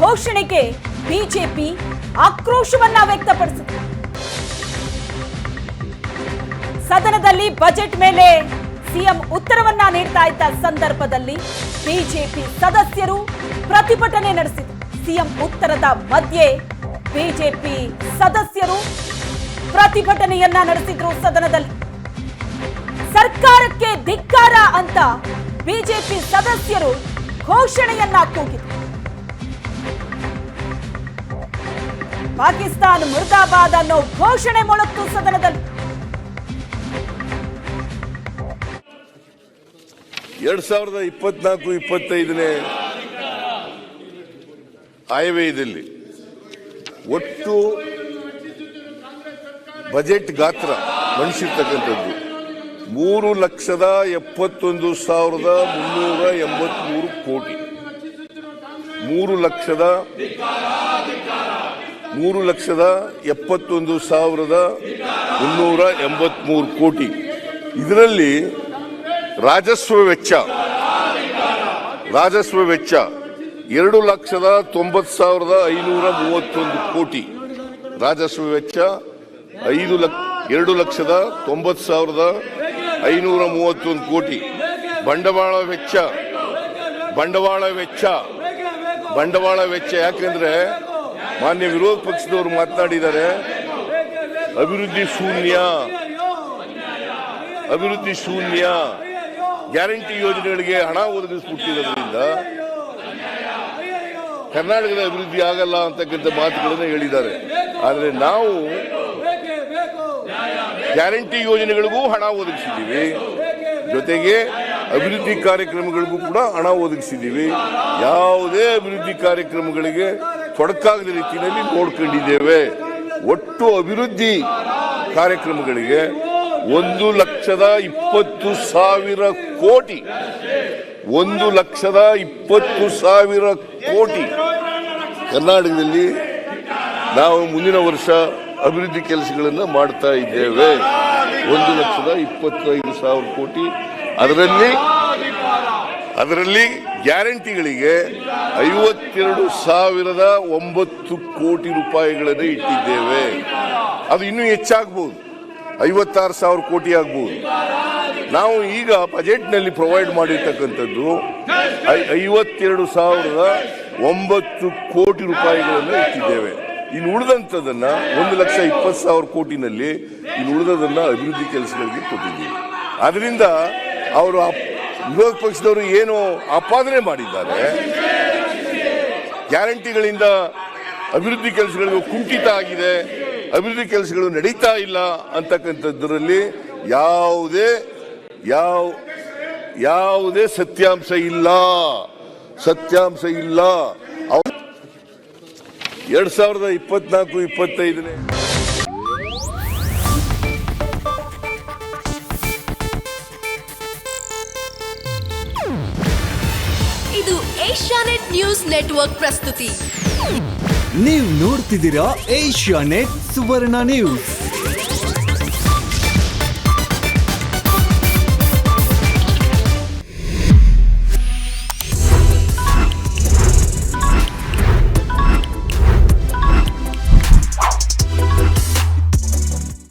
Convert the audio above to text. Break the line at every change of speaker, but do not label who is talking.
ಘೋಷಣೆಗೆ ಬಿಜೆಪಿ ಆಕ್ರೋಶವನ್ನ ವ್ಯಕ್ತಪಡಿಸಿದೆ. ಸದನದಲ್ಲಿ ಬಜೆಟ್ ಮೇಲೆ ಸಿಎಂ ಉತ್ತರವನ್ನ ನೀಡ್ತಾ ಇದ್ದ ಸಂದರ್ಭದಲ್ಲಿ ಬಿಜೆಪಿ ಸದಸ್ಯರು ಪ್ರತಿಭಟನೆ ನಡೆಸಿದರು. ಸಿಎಂ ಉತ್ತರದ ಮಧ್ಯೆ ಬಿಜೆಪಿ ಸದಸ್ಯರು ಪ್ರತಿಭಟನೆಯನ್ನ ನಡೆಸಿದ್ರು ಸದನದಲ್ಲಿ. ಸರ್ಕಾರಕ್ಕೆ ಧಿಕ್ಕಾರ ಅಂತ ಬಿಜೆಪಿ ಸದಸ್ಯರು ಘೋಷಣೆಯನ್ನ ಕೂಗಿತು ಪಾಕಿಸ್ತಾನ್ ಮುರ್ದಾಬಾದ್ ಅನ್ನೋ ಘೋಷಣೆ ಮೊಳಕು ಸದನದಲ್ಲಿ.
ಎರಡ್ ಸಾವಿರದ ಇಪ್ಪತ್ನಾಲ್ಕು, ಇಪ್ಪತ್ತೈದನೇ ಆಯವ್ಯಯದಲ್ಲಿ ಒಟ್ಟು ಬಜೆಟ್ ಗಾತ್ರ ಮಣಿಸಿರ್ತಕ್ಕಂಥದ್ದು ಮೂರು ಲಕ್ಷದ ಎಪ್ಪತ್ತೊಂದು ಸಾವಿರದ ಮುನ್ನೂರ ಎಂಬತ್ಮೂರು ಕೋಟಿ. ಮೂರು ಲಕ್ಷದ ಮೂರು ಲಕ್ಷದ ಎಪ್ಪತ್ತೊಂದು ಸಾವಿರದ ಮುನ್ನೂರ ಎಂಬತ್ಮೂರು ಕೋಟಿ. ಇದರಲ್ಲಿ ರಾಜಸ್ವ ವೆಚ್ಚ ರಾಜಸ್ವ ವೆಚ್ಚ ಎರಡು ಲಕ್ಷದ ತೊಂಬತ್ತು ಸಾವಿರದ ಐನೂರ ಮೂವತ್ತೊಂದು ಕೋಟಿ. ರಾಜಸ್ವ ವೆಚ್ಚ ಐದು ಲಕ್ಷ ಎರಡು ಲಕ್ಷದ ತೊಂಬತ್ತು ಸಾವಿರದ ಐನೂರ ಮೂವತ್ತೊಂದು ಕೋಟಿ. ಬಂಡವಾಳ ವೆಚ್ಚ. ಬಂಡವಾಳ ವೆಚ್ಚ. ಬಂಡವಾಳ ವೆಚ್ಚ ಯಾಕೆಂದ್ರೆ ಮಾನ್ಯ ವಿರೋಧ ಪಕ್ಷದವರು ಮಾತನಾಡಿದ್ದಾರೆ, ಅಭಿವೃದ್ಧಿ ಶೂನ್ಯ. ಅಭಿವೃದ್ಧಿ ಶೂನ್ಯ. ಗ್ಯಾರಂಟಿ ಯೋಜನೆಗಳಿಗೆ ಹಣ ಒದಗಿಸ್ಬಿಟ್ಟಿರೋದ್ರಿಂದ ಕರ್ನಾಟಕದ ಅಭಿವೃದ್ಧಿ ಆಗಲ್ಲ ಅಂತಕ್ಕಂಥ ಮಾತುಗಳನ್ನು ಹೇಳಿದ್ದಾರೆ. ಆದರೆ ನಾವು ಗ್ಯಾರಂಟಿ ಯೋಜನೆಗಳಿಗೂ ಹಣ ಒದಗಿಸಿದ್ದೀವಿ. ಜೊತೆಗೆ ಅಭಿವೃದ್ಧಿ ಕಾರ್ಯಕ್ರಮಗಳಿಗೂ ಕೂಡ ಹಣ ಒದಗಿಸಿದ್ದೀವಿ. ಯಾವುದೇ ಅಭಿವೃದ್ಧಿ ಕಾರ್ಯಕ್ರಮಗಳಿಗೆ ತೊಡಕಾಗದ ರೀತಿಯಲ್ಲಿ ನೋಡ್ಕೊಂಡಿದ್ದೇವೆ. ಒಟ್ಟು ಅಭಿವೃದ್ಧಿ ಕಾರ್ಯಕ್ರಮಗಳಿಗೆ ಒಂದು ಲಕ್ಷದ ಇಪ್ಪತ್ತು ಸಾವಿರ ಕೋಟಿ, ಒಂದು ಲಕ್ಷದ ಇಪ್ಪತ್ತು ಸಾವಿರ ಕೋಟಿ ಕರ್ನಾಟಕದಲ್ಲಿ ನಾವು ಮುಂದಿನ ವರ್ಷ ಅಭಿವೃದ್ಧಿ ಕೆಲಸಗಳನ್ನು ಮಾಡ್ತಾ ಇದ್ದೇವೆ. ಒಂದು ಲಕ್ಷದ ಇಪ್ಪತ್ತೈದು ಸಾವಿರ ಕೋಟಿ. ಅದರಲ್ಲಿ ಅದರಲ್ಲಿ ಗ್ಯಾರಂಟಿಗಳಿಗೆ ಐವತ್ತೆರಡು ಸಾವಿರದ ಒಂಬತ್ತು ಕೋಟಿ ರೂಪಾಯಿಗಳನ್ನು ಇಟ್ಟಿದ್ದೇವೆ. ಅದು ಇನ್ನೂ ಹೆಚ್ಚಾಗಬಹುದು ಐವತ್ತಾರು ಸಾವಿರ ಕೋಟಿ ಆಗ್ಬಹುದು ನಾವು ಈಗ ಬಜೆಟ್ನಲ್ಲಿ ಪ್ರೊವೈಡ್ ಮಾಡಿರ್ತಕ್ಕಂಥದ್ದು ಐವತ್ತೆರಡು ಸಾವಿರದ ಒಂಬತ್ತು ಕೋಟಿ ರೂಪಾಯಿಗಳನ್ನು ಇಟ್ಟಿದ್ದೇವೆ. ಇನ್ನು ಉಳಿದಂಥದನ್ನ ಒಂದು ಲಕ್ಷ ಇಪ್ಪತ್ತು ಸಾವಿರ ಕೋಟಿನಲ್ಲಿ ಇನ್ನು ಉಳಿದದನ್ನ ಅಭಿವೃದ್ಧಿ ಕೆಲಸಗಳಿಗೆ ಕೊಟ್ಟಿದ್ದೀವಿ. ಅದರಿಂದ ಅವರು ವಿರೋಧ ಪಕ್ಷದವರು ಏನು ಆಪಾದನೆ ಮಾಡಿದ್ದಾರೆ, ಗ್ಯಾರಂಟಿಗಳಿಂದ ಅಭಿವೃದ್ಧಿ ಕೆಲಸಗಳಿಗೆ ಕುಂಠಿತ ಆಗಿದೆ, ಅಭಿವೃದ್ಧಿ ಕೆಲಸಗಳು ನಡೀತಾ ಇಲ್ಲ ಅಂತಕ್ಕಂಥದ್ದರಲ್ಲಿ ಯಾವುದೇ, ಯಾವ, ಯಾವುದೇ ಸತ್ಯಾಂಶ ಇಲ್ಲ ಸತ್ಯಾಂಶ ಇಲ್ಲ. ಎರಡ್ ಸಾವಿರದ ಇಪ್ಪತ್ನಾಲ್ಕು ಇಪ್ಪತ್ತೈದನೇ.
ಇದು ಏಷ್ಯಾನೆಟ್ ನ್ಯೂಸ್ ನೆಟ್ವರ್ಕ್ ಪ್ರಸ್ತುತಿ.
ನೀವು ನೋಡ್ತಿದ್ದೀರಾ ಏಷ್ಯಾ ನೆಟ್ ಸುವರ್ಣ ನ್ಯೂಸ್.